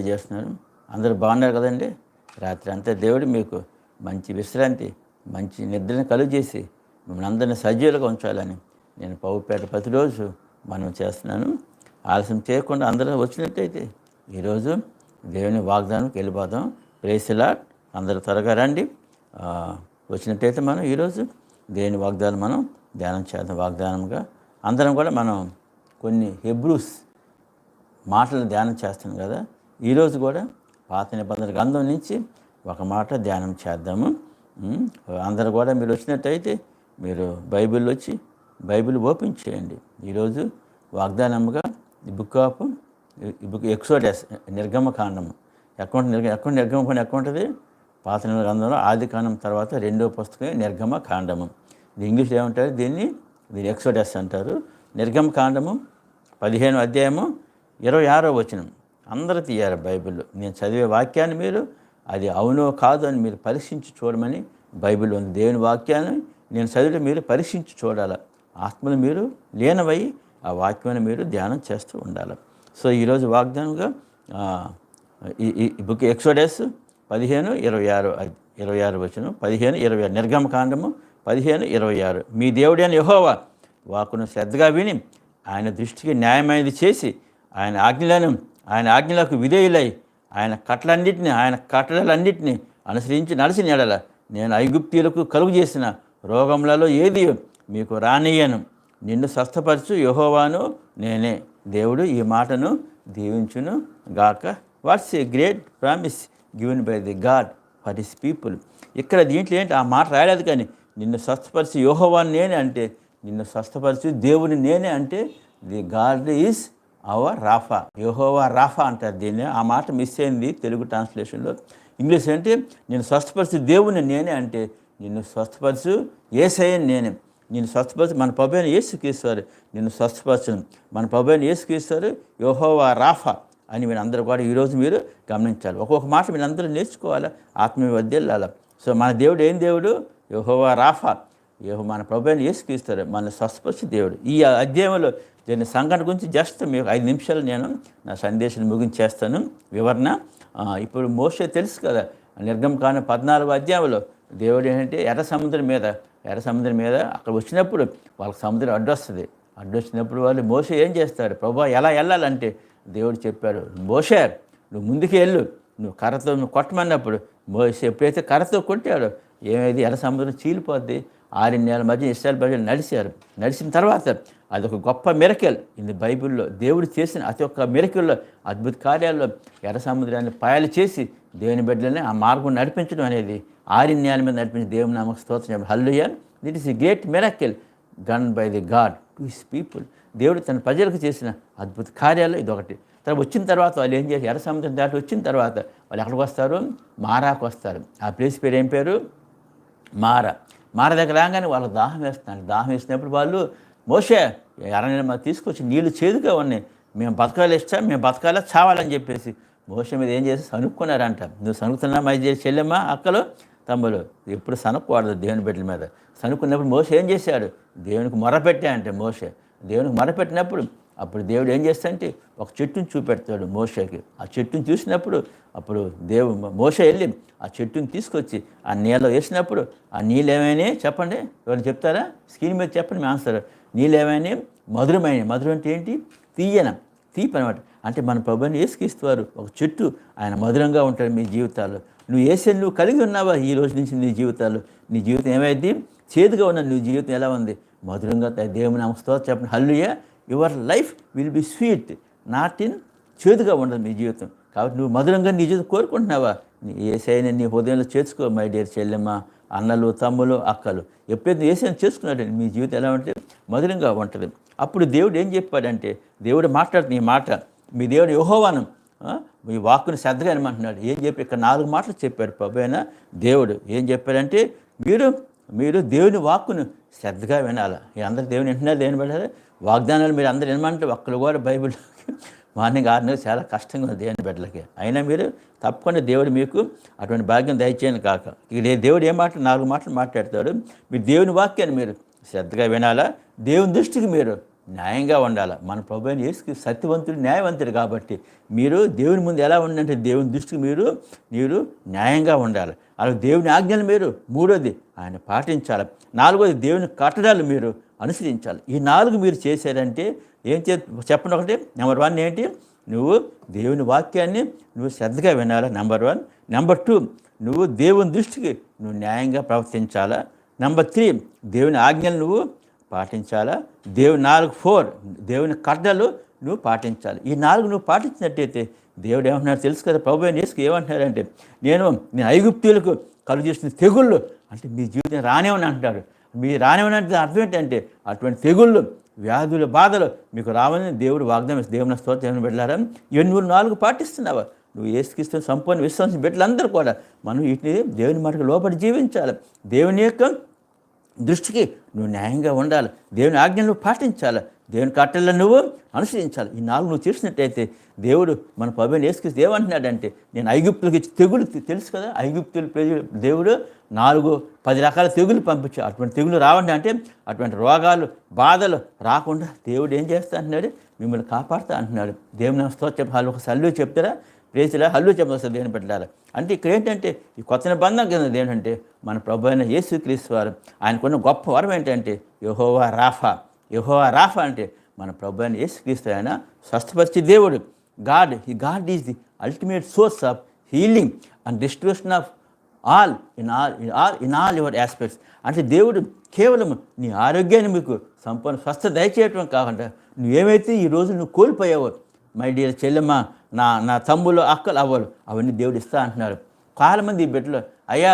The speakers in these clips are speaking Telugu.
చేస్తున్నాను అందరూ బాగున్నారు కదండి. రాత్రి అంతా దేవుడు మీకు మంచి విశ్రాంతి మంచి నిద్రను కలుగజేసి మిమ్మల్ని అందరినీ సజీవులుగా ఉంచాలని నేను పౌపేట ప్రతిరోజు మనం చేస్తున్నాను. ఆలస్యం చేయకుండా అందరూ వచ్చినట్టయితే ఈరోజు దేవుని వాగ్దానంకి వెళ్ళిపోదాం. ప్రేసిలా అందరూ త్వరగా రండి. వచ్చినట్టయితే మనం ఈరోజు దేవుని వాగ్దానం మనం ధ్యానం చేద్దాం. వాగ్దానంగా అందరం కూడా మనం కొన్ని హెబ్రూస్ మాటలు ధ్యానం చేస్తాం కదా. ఈరోజు కూడా పాత నిబంధన గ్రంథం నుంచి ఒక మాట ధ్యానం చేద్దాము. అందరు కూడా మీరు వచ్చినట్టయితే మీరు బైబిల్ వచ్చి బైబిల్ ఓపెన్ చేయండి. ఈరోజు వాగ్దానముగా ఈ బుక్ ఆఫ్ ఈ బుక్ ఎక్సోడెస్ నిర్గమకాండము అకౌంట్ నిర్గ అకౌంట్ నిర్గమకాండం అకౌంట్ అది పాత గ్రంథంలో ఆది కాండం తర్వాత రెండో పుస్తకం నిర్గమ కాండము ఇది ఇంగ్లీష్లో ఏమంటారు? దీన్ని దీన్ని ఎక్సోడెస్ అంటారు. నిర్గమ కాండము పదిహేను అధ్యాయము ఇరవై ఆరో వచనం. అందరూ తీయాలి బైబిల్ నేను చదివే వాక్యాన్ని మీరు అది అవునో కాదు అని మీరు పరీక్షించి చూడమని బైబిల్ ఉంది. దేవుని వాక్యాన్ని నేను చదివి మీరు పరీక్షించి చూడాలి. ఆత్మను మీరు లీనమై ఆ వాక్యాన్ని మీరు ధ్యానం చేస్తూ ఉండాలి. సో ఈరోజు వాగ్దానంగా ఈ బుక్ ఎక్సోడస్ పదిహేను ఇరవై ఆరు ఇరవై ఆరు వచ్చిన పదిహేను ఇరవై ఆరు నిర్గమకాండము పదిహేను ఇరవై ఆరు. మీ దేవుడైన యహోవా వాకును శ్రద్ధగా విని ఆయన దృష్టికి న్యాయమైనది చేసి ఆయన ఆజ్ఞలను ఆయన ఆజ్ఞలకు విధేయులై ఆయన కట్టలన్నింటినీ ఆయన కట్టడలన్నింటినీ అనుసరించి నడిచిన ఎడల నేను ఐగుప్తీయులకు కలుగు చేసిన రోగములలో ఏది మీకు రానియను నిన్ను స్వస్థపరచు యహోవాను నేనే. దేవుడు ఈ మాటను దీవించును గాక. What's a great promise given by the God for his people ఇక్కడ దీంట్లో ఏంటి? ఆ మాట రాయలేదు కానీ నిన్ను స్వస్థపరిచి యోహోవాన్ని నేనే అంటే నిన్ను స్వస్థపరిచి దేవుని నేనే అంటే ది గాడ్ ఈజ్ అవ రాఫా యహోవా రాఫా అంటారు దీన్ని. ఆ మాట మిస్ అయింది తెలుగు ట్రాన్స్లేషన్లో ఇంగ్లీష్ అంటే నేను స్వస్థపరిచి దేవుని నేనే అంటే నిన్ను స్వస్థపరచు ఏసయ్యని నేనే. నేను స్వస్థపరచు మన పబ్బైన ఏసుకీస్తారు నిన్ను స్వస్థపరచను. మన పబ్బైన ఏసుకీస్తారు యోహోవా రాఫా అని మీరు అందరూ కూడా ఈరోజు మీరు గమనించాలి. ఒక్కొక్క మాట మీరు అందరూ నేర్చుకోవాలి? ఆత్మీయ వద్దెళ్ళాలి సో మన దేవుడు ఏం దేవుడు? యహోవా రాఫా యహో మన ప్రభుత్వం ఏసుక్రీస్తారు మన స్వస్థపరిచి దేవుడు. ఈ అధ్యాయంలో దీని సంఘటన గురించి జస్ట్ మీకు ఐదు నిమిషాలు నేను నా సందేశాన్ని ముగించేస్తాను వివరణ ఇప్పుడు మోసే తెలుసు కదా నిర్గమకాండ పద్నాలుగు అధ్యాయంలో దేవుడు ఏంటంటే ఎర్ర సముద్రం మీద ఎర్ర సముద్రం మీద అక్కడ వచ్చినప్పుడు వాళ్ళకి సముద్రం అడ్డొస్తుంది అడ్డొచ్చినప్పుడు వాళ్ళు మోసే ఏం చేస్తారు ప్రభా ఎలా వెళ్ళాలంటే దేవుడు చెప్పాడు మోసే నువ్వు ముందుకు వెళ్ళు. నువ్వు కర్రతో నువ్వు కొట్టమన్నప్పుడు మోసే ఎప్పుడైతే కర్రతో కొట్టాడో ఏమైంది? ఎర్ర సముద్రం చీలిపోద్ది. ఆరు నెలల మధ్య ఇస్రాయల్ ప్రజలు నడిచారు. నడిచిన తర్వాత అదొక గొప్ప మిరకల్. ఇది బైబిల్లో దేవుడు చేసిన అతి ఒక్క మిరకల్లో అద్భుత కార్యాల్లో ఎర్ర సముద్రాన్ని పాయలు చేసి దేవుని బిడ్డలని ఆ మార్గం నడిపించడం అనేది ఆరి మీద నడిపించి దేవుని నామకు స్తోత్రం హల్లుయ that is a great miracle given by the God to his people దేవుడు తన ప్రజలకు చేసిన అద్భుత కార్యాలు ఇది ఒకటి తర్వాత వచ్చిన తర్వాత వాళ్ళు ఏం చేసి ఎర్ర సముద్రం దాటి వచ్చిన తర్వాత వాళ్ళు ఎక్కడికి వస్తారు? మారాకు వస్తారు. ఆ ప్లేస్ పేరు ఏం పేరు? మారా. మార దగ్గర రాగానే వాళ్ళకి దాహం వేస్తున్నారు. దాహం వేసినప్పుడు వాళ్ళు మోసే ఎర్రని మాకు తీసుకొచ్చి నీళ్ళు చేదుగా ఉన్నాయి. మేము బతకాలి ఇష్టం మేము బతకాలా చావాలని చెప్పేసి. మోస మీద ఏం చేసి సనుక్కున్నారంట నువ్వు సనుకుతున్నా మై చెల్లెమ్మా అక్కలు తమ్ములు? ఎప్పుడు సనుక్కోడదు దేవుని బిడ్డల మీద. సనుక్కున్నప్పుడు మోస ఏం చేశాడు? దేవునికి మొరపెట్టా అంటే మోసే దేవునికి మొరపెట్టినప్పుడు అప్పుడు దేవుడు ఏం చేస్తాడంటే ఒక చెట్టుని చూపెడతాడు మోషకి. ఆ చెట్టుని చూసినప్పుడు అప్పుడు దేవు మోష వెళ్ళి ఆ చెట్టుని తీసుకొచ్చి ఆ నీళ్ళలో వేసినప్పుడు ఆ నీళ్ళు ఏమైనా చెప్పండి? ఎవరు చెప్తారా? స్క్రీన్ మీద చెప్పండి మీ ఆన్సర్. నీళ్ళు ఏమైనా మధురమైన మధురం అంటే ఏంటి? తీయన. తీపి అనమాట అంటే మన ప్రభుని ఏసుకిస్తారు ఒక చెట్టు ఆయన మధురంగా ఉంటాడు మీ జీవితాల్లో. నువ్వు వేసే నువ్వు కలిగి ఉన్నావా ఈ రోజు నుంచి నీ జీవితాలు నీ జీవితం ఏమైంది? చేదుగా ఉన్న నీ జీవితం ఎలా ఉంది? మధురంగా దేవుని నమస్తో చెప్పండి. హల్లుయ your life will be sweet not in చేదుగా ఉండదు మీ జీవితం. కాబట్టి నువ్వు మధురంగా నీ జీవితం కోరుకుంటున్నావా? నీ ఏసైనా నీ హృదయంలో చేర్చుకో మై డియర్ చెల్లెమ్మ అన్నలు తమ్ములు అక్కలు. ఎప్పుడైతే ఏసైనా చేసుకున్నాడండి మీ జీవితం ఎలా ఉంటే మధురంగా ఉంటుంది. అప్పుడు దేవుడు ఏం చెప్పాడంటే దేవుడు మాట్లాడుతుంది ఈ మాట మీ దేవుడు యహోవానం మీ వాక్కుని శ్రద్ధగా అనమంటున్నాడు ఏం చెప్పి ఇక్కడ నాలుగు మాటలు చెప్పాడు ప్రభు దేవుడు. ఏం చెప్పాడంటే మీరు మీరు దేవుని వాక్కును శ్రద్ధగా వినాలి. అందరూ అందరు దేవుని వింటున్నారు దేవుని పెట్టాలి వాగ్దానాలు మీరు అందరు ఏమంటారు ఒక్కరు కూడా బైబిల్ మార్నింగ్ ఆరు నెలలు చాలా కష్టంగా ఉంది దేవుని బిడ్డలకి. అయినా మీరు తప్పకుండా దేవుడు మీకు అటువంటి భాగ్యం దయచేయను కాక. ఇక దేవుడు ఏం మాటలు నాలుగు మాటలు మాట్లాడతాడు. మీరు దేవుని వాక్యాన్ని మీరు శ్రద్ధగా వినాలా? దేవుని దృష్టికి మీరు న్యాయంగా ఉండాలి? మన ప్రభు అయిన యేసుకి సత్యవంతుడు న్యాయవంతుడు కాబట్టి మీరు దేవుని ముందు ఎలా ఉండంటే దేవుని దృష్టికి మీరు మీరు న్యాయంగా ఉండాలి. అలా దేవుని ఆజ్ఞలు మీరు మూడోది ఆయన పాటించాలి. నాలుగోది దేవుని కట్టడాలు మీరు అనుసరించాలి. ఈ నాలుగు మీరు చేశారంటే ఏం చే చెప్పండి ఒకటి. నెంబర్ వన్ ఏంటి? నువ్వు దేవుని వాక్యాన్ని నువ్వు శ్రద్ధగా వినాలా? నెంబర్ వన్ నెంబర్ టూ నువ్వు దేవుని దృష్టికి నువ్వు న్యాయంగా ప్రవర్తించాలా? నెంబర్ త్రీ దేవుని ఆజ్ఞలు నువ్వు పాటించాలా? దేవుని నాలుగు ఫోర్ దేవుని కట్టలు నువ్వు పాటించాలి. ఈ నాలుగు నువ్వు పాటించినట్టయితే దేవుడు ఏమంటున్నారు తెలుసు కదా? ప్రభు అయిన యేసుకు ఏమంటున్నారంటే నేను నేను ఐగుప్తులకు కలుగు చేసిన తెగుళ్ళు అంటే మీ జీవితం రానేమని అంటున్నాడు. మీ రానివని అర్థం ఏంటంటే అటువంటి తెగుళ్ళు వ్యాధుల బాధలు మీకు రావాలని దేవుడు వాగ్దానం దేవుని స్తోత్రం పెట్టారా ఇవన్నీ నువ్వు నాలుగు పాటిస్తున్నావా? నువ్వు ఏసుకిస్తున్న సంపూర్ణ విశ్వాసం బిడ్డలందరూ కూడా మనం వీటిని దేవుని మాటకు లోపలి జీవించాలి. దేవుని యొక్క దృష్టికి నువ్వు న్యాయంగా ఉండాలి. దేవుని ఆజ్ఞలు పాటించాలి. దేవుని కట్టెలను నువ్వు అనుసరించాలి. ఈ నాలుగు నువ్వు చేసినట్టయితే దేవుడు మన పబైన వేసుకొచ్చి ఏమంటున్నాడంటే నేను ఐగుప్తులకు ఇచ్చి తెగులు తెలుసు కదా? ఐగుప్తులు ప్రజలు దేవుడు నాలుగు పది రకాల తెగులు పంపించు అటువంటి తెగులు రావండి అంటే అటువంటి రోగాలు బాధలు రాకుండా దేవుడు ఏం చేస్తా అంటున్నాడు? మిమ్మల్ని కాపాడుతా అంటున్నాడు. దేవుని స్తోత్రం. వాళ్ళు ఒక సల్లు చెప్తారా? ప్రేసిలా హల్లు చెప్పొస్తుంది దేని పెట్టాలి అంటే ఇక్కడ ఏంటంటే ఈ కొత్త నిబంధన కింద ఏంటంటే మన ప్రభు అయిన యేసుక్రీస్తు వారు ఆయనకున్న గొప్ప వరం ఏంటంటే యహోవా రాఫా. యహోవా రాఫ అంటే మన ప్రభు అయిన యేసుక్రీస్తు ఆయన స్వస్థపరిచే దేవుడు. గాడ్ ఈ God is the ultimate source of healing and distribution of all in all in all in all your aspects అంటే దేవుడు కేవలం నీ ఆరోగ్యాన్ని మీకు సంపూర్ణ స్వస్థ దయచేయటం కాకుండా నువ్వేమైతే ఈ రోజు నువ్వు కోల్పోయావో మై డియర్ చెల్లెమ్మ నా నా తమ్ములు అక్కలు అవ్వలు అవన్నీ దేవుడు ఇస్తా అంటున్నారు. చాలామంది ఈ బిడ్డలు అయ్యా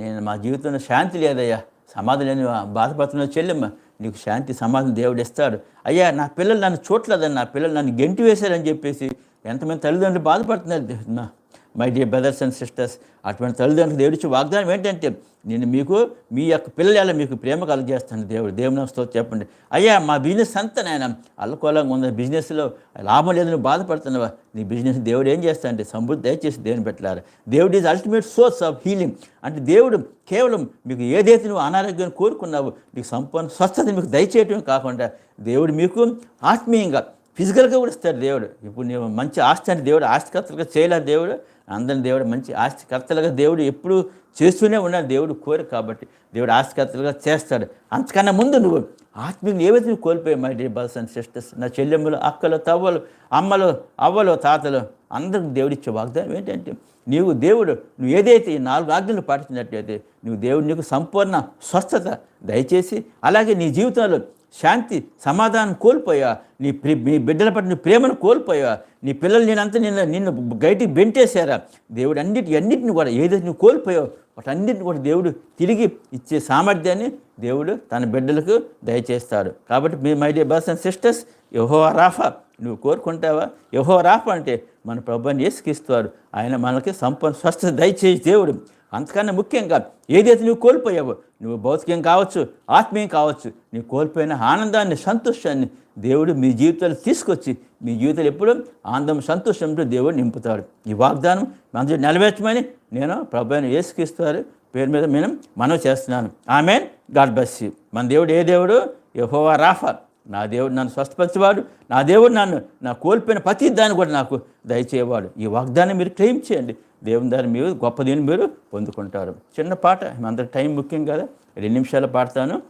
నేను మా జీవితంలో శాంతి లేదయ్యా సమాధి లేని బాధపడుతున్న చెల్లెమ్మ నీకు శాంతి సమాధానం దేవుడు ఇస్తాడు. అయ్యా నా పిల్లలు నన్ను చూడలేదని నా పిల్లలు నన్ను గెంటి వేశారని చెప్పేసి ఎంతమంది తల్లిదండ్రులు బాధపడుతున్నారు. My dear brothers and sisters అటువంటి తల్లిదండ్రులు దేవుడిచ్చి వాగ్దానం ఏంటంటే నేను మీకు మీ యొక్క పిల్లల మీకు ప్రేమ కలుగజేస్తాను దేవుడు. దేవుని స్తోత్రం చెప్పండి. అయ్యా మా బిజినెస్ అంతా నాయన అల్లకోలంగా ఉన్న బిజినెస్లో లాభం లేదు నువ్వు బాధపడుతున్నావా? నీ బిజినెస్ దేవుడు ఏం చేస్తాడంటే సమృద్ధి దయచేసి దేవుని పెట్టారు దేవుడు is ultimate source of healing అంటే దేవుడు కేవలం మీకు ఏదైతే నువ్వు అనారోగ్యం కోరుకున్నావో నీకు సంపూర్ణ స్వస్థత మీకు దయచేయటమే కాకుండా దేవుడు మీకు ఆత్మీయంగా ఫిజికల్గా కూడా ఇస్తాడు దేవుడు. ఇప్పుడు నేను మంచి ఆస్తి అంటే దేవుడు ఆస్తికర్తలుగా చేయలేదు దేవుడు అందరిని దేవుడు మంచి ఆస్తికర్తలుగా దేవుడు ఎప్పుడు చేస్తూనే ఉన్నాడు. దేవుడు కోరిక కాబట్టి దేవుడు ఆస్తికర్తలుగా చేస్తాడు. అంతకన్నా ముందు నువ్వు ఆత్మీయంగా ఏవైతే నువ్వు కోల్పోయావు my dear brothers and sisters? నా చెల్లెమ్మలు అక్కలు తవ్వలు అమ్మలు అవ్వలు తాతలు అందరికి దేవుడిచ్చే వాగ్దానం ఏంటంటే నీవు దేవుడు నువ్వు ఏదైతే ఈ నాలుగు ఆజ్ఞలు పాటించినట్లయితే నువ్వు దేవుడు నీకు సంపూర్ణ స్వస్థత దయచేసి అలాగే నీ జీవితంలో శాంతి సమాధానం కోల్పోయా. నీ ప్రి నీ బిడ్డల పట్ల నీ ప్రేమను కోల్పోయా. నీ పిల్లలు నేనంతా నిన్ను నిన్ను బయటికి బెంటేశారా. దేవుడు అన్నిటి అన్నిటిని కూడా ఏదైతే నువ్వు కోల్పోయావు వాటన్నిటిని కూడా దేవుడు తిరిగి ఇచ్చే సామర్థ్యాన్ని దేవుడు తన బిడ్డలకు దయచేస్తాడు. కాబట్టి మీ my dear brothers and sisters Yahweh Rapha నువ్వు కోరుకుంటావా? యహో రాఫా అంటే మన ప్రభుని ఏసుకిస్తారు ఆయన మనకి సంపూర్ణ స్వస్థత దయచేసి దేవుడు. అంతకన్నా ముఖ్యంగా ఏదైతే నువ్వు కోల్పోయావో నువ్వు భౌతికం కావచ్చు ఆత్మీయం కావచ్చు నువ్వు కోల్పోయిన ఆనందాన్ని సంతోషాన్ని దేవుడు మీ జీవితాలు తీసుకొచ్చి మీ జీవితాలు ఎప్పుడూ ఆనందం సంతోషంతో దేవుడు నింపుతాడు. ఈ వాగ్దానం మన నెరవేర్చమని నేను ప్రభుత్వం ఏసుకిస్తారు పేరు మీద నేను మనం చేస్తున్నాను. ఆమె గాడ్ బస్ మన దేవుడు ఏ దేవుడు? యహోవా రాఫా. నా దేవుడు నన్ను స్వస్థపరిచేవాడు. నా దేవుడు నన్ను నా కోల్పోయిన ప్రతి దాన్ని కూడా నాకు దయచేవాడు ఈ వాగ్దానం మీరు క్లెయిమ్ చేయండి. దేవుని దాన్ని మీరు గొప్ప దీన్ని మీరు పొందుకుంటారు. చిన్న పాట అంత టైం ముఖ్యం కదా. రెండు నిమిషాలు పాడతాను.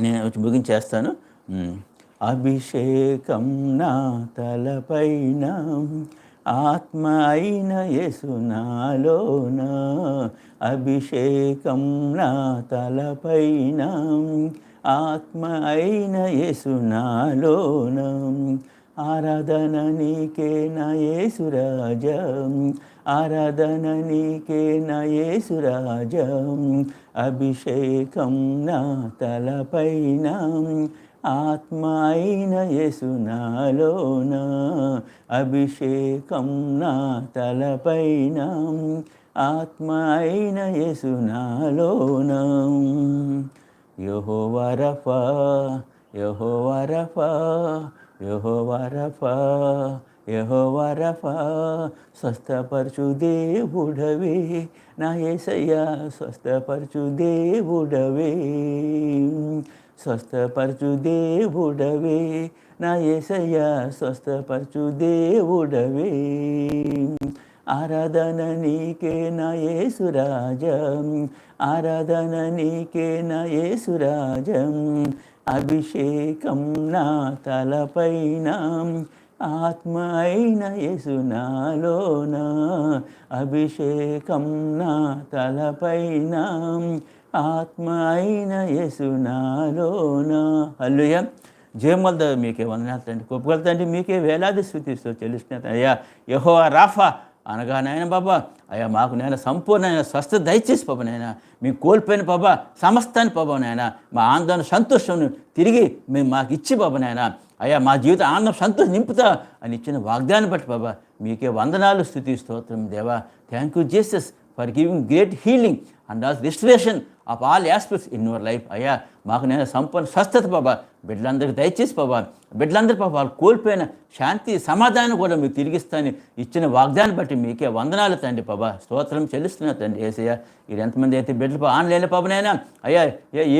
నేను వచ్చి ముగించేస్తాను. అభిషేకం నా తలపైన ఆత్మ అయిన యేసునాలోన అభిషేకం నా తలపైన ఆత్మ అయిన యేసునాలోన ఆరాధన నీకే నా యేసురాజం ఆరాధన నీకే నయేసురాజం అభిషేకం నా తలపైన. ఆత్మ అయిన యేసునాలోన అభిషేకం నా తలపైన. ఆత్మ అయిన యేసునాలోన యహోవరఫా యహోవరఫా యహోవరఫా యహోవరఫా స్వస్థపరచు దేవుడవే. నా ఏసయ్యా స్వస్థపరచు దేవుడవే. స్వస్థపరచు దేవుడవే. నా ఏసయ్యా స్వస్థపరచు దేవుడవే. ఆరాధన నీకే నా యేసురాజం ఆరాధన నీకే నా యేసురాజం అభిషేకం నా తలపైన. ఆత్మ అయిన యేసునాలోన అభిషేకం నా తలపైన. ఆత్మ అయిన యేసునాలోన అల్లుయ జయమల్ద మీకే వందనాలండి తండ్రి. తండ్రి మీకే వేలాది స్థుతిస్తూ చెల్లిస్తున్న అయ్యా యహో రాఫా అనగా నాయన బాబా. అయ్యా మాకు నేను సంపూర్ణమైన స్వస్థ దయచేసి బాబా నాయన. మేము కోల్పోయిన బాబా సమస్తాన్ని బాబా నాయన. మా ఆందోళన సంతోషం తిరిగి మేము మాకు ఇచ్చి బాబా నాయన. అయ్యా మా జీవితం ఆనందం సంతోషం నింపుతా అని ఇచ్చిన వాగ్దాన్ని బట్టి బాబా మీకే వందనాలు స్థుతి స్తోత్రం. దేవా thank you Jesus for giving great healing and also restoration of all aspects in your life అయ్యా మాకు నేను సంపూర్ణ స్వస్థత బాబా. బిడ్డలందరికీ దయచేసి బాబా బిడ్డలందరూ పాప వాళ్ళు కోల్పోయిన శాంతి సమాధానం కూడా మీకు తిరిగిస్తాను ఇచ్చిన వాగ్దాన్ని బట్టి మీకే వందనాలు తండ్రి బాబా. స్తోత్రం చెల్లిస్తున్నా తండ్రి ఏసయ్య. ఇది ఎంతమంది అయితే బిడ్డలు ఆన్లైన్ పాపనైనా అయ్యా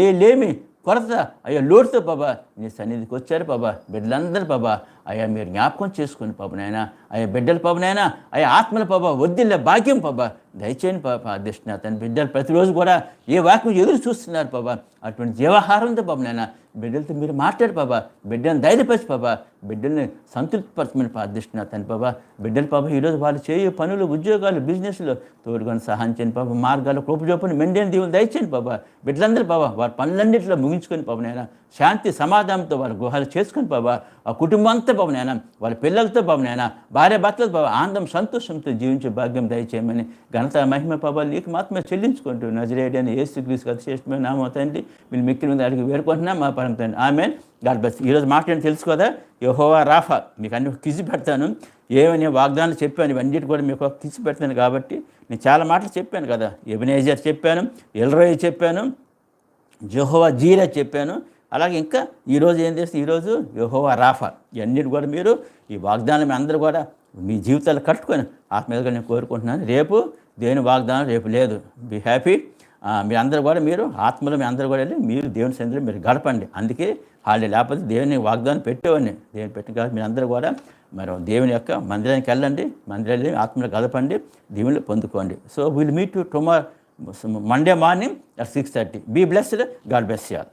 ఏ లేమి కొరత అయ్యా లోటుతో బాబా నీ సన్నిధికి వచ్చారు బాబా బిడ్డలందరూ బాబా. అయ్యా మీరు జ్ఞాపకం చేసుకుని పాపనైనా అయ్యా బిడ్డల పాపనైనా అయ్యా ఆత్మల పాప వద్దిల్ల భాగ్యం పాప దయచేయండి పాప అధ్యక్షున తన బిడ్డలు ప్రతిరోజు కూడా ఏ వాక్యం ఎదురు చూస్తున్నారు బాబా. అటువంటి జీవాహారంతో పాపనైనా బిడ్డలతో మీరు మాట్లాడు బాబా. బిడ్డను ధైర్యపరిచి బాబా. బిడ్డల్ని సంతృప్తిపరచమని ప్రార్థిస్తున్నా తన బాబా బిడ్డలు పాప ఈరోజు వాళ్ళు చేయే పనులు ఉద్యోగాలు బిజినెస్లు తోడుకొని సహాయం చేయండి పాప మార్గాలు కృపజోపని మెండేని దీవులు దయచేయండి బాబా బిడ్డలందరూ బాబా వారి పనులన్నింటిలో ముగించుకొని బాబు నాయన శాంతి సమాధానంతో వాళ్ళ గుహాలు చేసుకొని బాబా ఆ కుటుంబం అంతా బాబు నాయన వాళ్ళ పిల్లలతో బాబు నాయన భార్య భర్తలతో బాబా ఆనందం సంతోషంతో జీవించే భాగ్యం దయచేయమని ఘనత మహిమ బాబా నీకు మాత్రమే చెల్లించుకుంటూ నజరేడని ఏసు క్రీస్తు అతిశ్రేష్టమైన నామం తండ్రి. మీరు మిక్కిన మీద అడిగి వేడుకుంటున్నా మా పరం తండ్రి. ఆమె గాడ్ బెస్ట్ ఈరోజు మాట్లాడి తెలుసు కదా యహోవా రాఫా మీకు అన్ని కిసి పెడతాను. ఏమని వాగ్దానాలు చెప్పాను ఇవన్నిటి కూడా మీకు కిసి పెడతాను కాబట్టి నేను చాలా మాటలు చెప్పాను కదా. ఎబినేజర్ చెప్పాను ఎల్రోయ్ చెప్పాను జెహోవా జీరా చెప్పాను. అలాగే ఇంకా ఈరోజు ఏం చేస్తే ఈరోజు యహోవా రాఫా. ఇవన్నిటి కూడా మీరు ఈ వాగ్దానం అందరూ కూడా మీ జీవితాలు కట్టుకొని ఆత్మీయతగా నేను కోరుకుంటున్నాను. రేపు దేని వాగ్దానం? రేపు లేదు. బీ హ్యాపీ మీ అందరూ కూడా మీరు ఆత్మలో మీ అందరూ కూడా వెళ్ళి మీరు దేవుని సన్నిధిలో మీరు గడపండి. అందుకే హాలిడే లేకపోతే దేవుని వాగ్దానం పెట్టేవాడిని. దేవుని పెట్టిన కాదు మీరు అందరూ కూడా మరి దేవుని యొక్క మందిరానికి వెళ్ళండి మందిరాన్ని ఆత్మలో గడపండి దేవుని పొందుకోండి. So will meet to tomorrow Monday morning at six thirty be blessed God bless చేయాలి